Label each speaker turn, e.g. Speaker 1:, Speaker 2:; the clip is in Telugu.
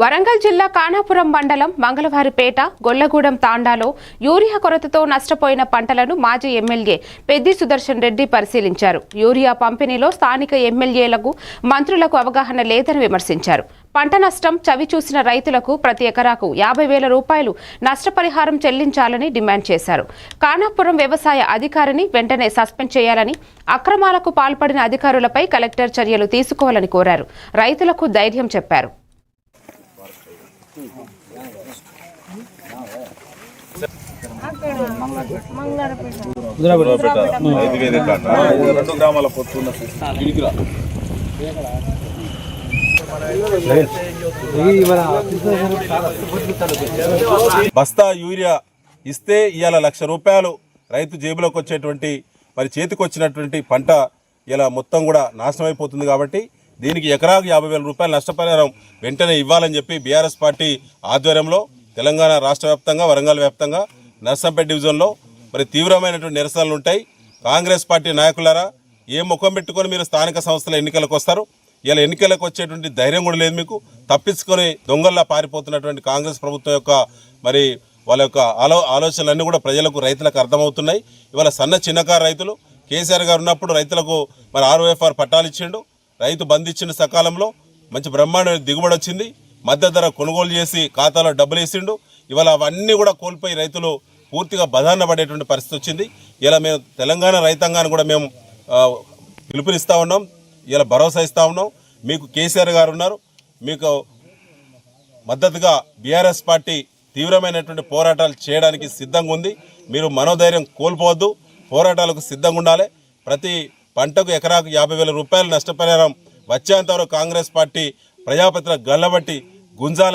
Speaker 1: వరంగల్ జిల్లా కానాపురం మండలం మంగళవారిపేట గొల్లగూడెం తాండాలో యూరియా కొరతతో నష్టపోయిన పంటలను మాజీ ఎమ్మెల్యే పెద్ది సుదర్శన్ రెడ్డి పరిశీలించారు. యూరియా పంపిణీలో స్థానిక ఎమ్మెల్యేలకు మంత్రులకు అవగాహన లేదని విమర్శించారు. పంట నష్టం చవి చూసిన రైతులకు ప్రతి ఎకరాకు యాభై వేల రూపాయలు నష్టపరిహారం చెల్లించాలని డిమాండ్ చేశారు. కానాపురం వ్యవసాయ అధికారిని వెంటనే సస్పెండ్ చేయాలని అక్రమాలకు పాల్పడిన అధికారులపై కలెక్టర్ చర్యలు తీసుకోవాలని కోరారు. రైతులకు ధైర్యం చెప్పారు.
Speaker 2: రెండు గ్రామాల పొత్తున్న బస్తా యూరియా ఇస్తే ఇవాళ లక్ష రూపాయలు. రైతు జేబులోకి వచ్చేటువంటి మరి చేతికి వచ్చినటువంటి పంట ఇలా మొత్తం కూడా నాశనం అయిపోతుంది కాబట్టి దీనికి ఎకరాకు యాభై వేల రూపాయల నష్టపరిహారం వెంటనే ఇవ్వాలని చెప్పి బీఆర్ఎస్ పార్టీ ఆధ్వర్యంలో తెలంగాణ రాష్ట్ర వ్యాప్తంగా వరంగల్ వ్యాప్తంగా నర్సంపేట డివిజన్లో మరి తీవ్రమైనటువంటి నిరసనలు ఉంటాయి. కాంగ్రెస్ పార్టీ నాయకులారా ఏ ముఖం పెట్టుకొని మీరు స్థానిక సంస్థల ఎన్నికలకు వస్తారు? ఇలా ఎన్నికలకు వచ్చేటువంటి ధైర్యం కూడా లేదు మీకు. తప్పించుకొని దొంగల్లా పారిపోతున్నటువంటి కాంగ్రెస్ ప్రభుత్వం యొక్క మరి వాళ్ళ యొక్క ఆలో ఆలోచనలన్నీ కూడా ప్రజలకు రైతులకు అర్థమవుతున్నాయి. ఇవాళ సన్న చిన్నకారు రైతులు కేసీఆర్ గారు ఉన్నప్పుడు రైతులకు మరి ఆర్ఓఎఫ్ఆర్ పట్టాలు ఇచ్చిండు. రైతు బంద్ ఇచ్చిన సకాలంలో మంచి బ్రహ్మాండమైన దిగుబడి వచ్చింది. మద్దతు ధర కొనుగోలు చేసి ఖాతాలో డబ్బులు వేసిండు. ఇవాళ అవన్నీ కూడా కోల్పోయి రైతులు పూర్తిగా బదాన పడేటువంటి పరిస్థితి వచ్చింది. ఇలా మేము తెలంగాణ రైతాంగాన్ని కూడా మేము పిలుపునిస్తూ ఉన్నాం. ఇలా భరోసా ఇస్తూ ఉన్నాం. మీకు కేసీఆర్ గారు ఉన్నారు. మీకు మద్దతుగా బీఆర్ఎస్ పార్టీ తీవ్రమైనటువంటి పోరాటాలు చేయడానికి సిద్ధంగా ఉంది. మీరు మనోధైర్యం కోల్పోవద్దు. పోరాటాలకు సిద్ధంగా ఉండాలి. ప్రతి పంటకు ఎకరాకు యాభై వేల రూపాయలు నష్టపరిహారం వచ్చేంతవరకు కాంగ్రెస్ పార్టీ ప్రజాపతిలో గల్లబట్టి గుంజాల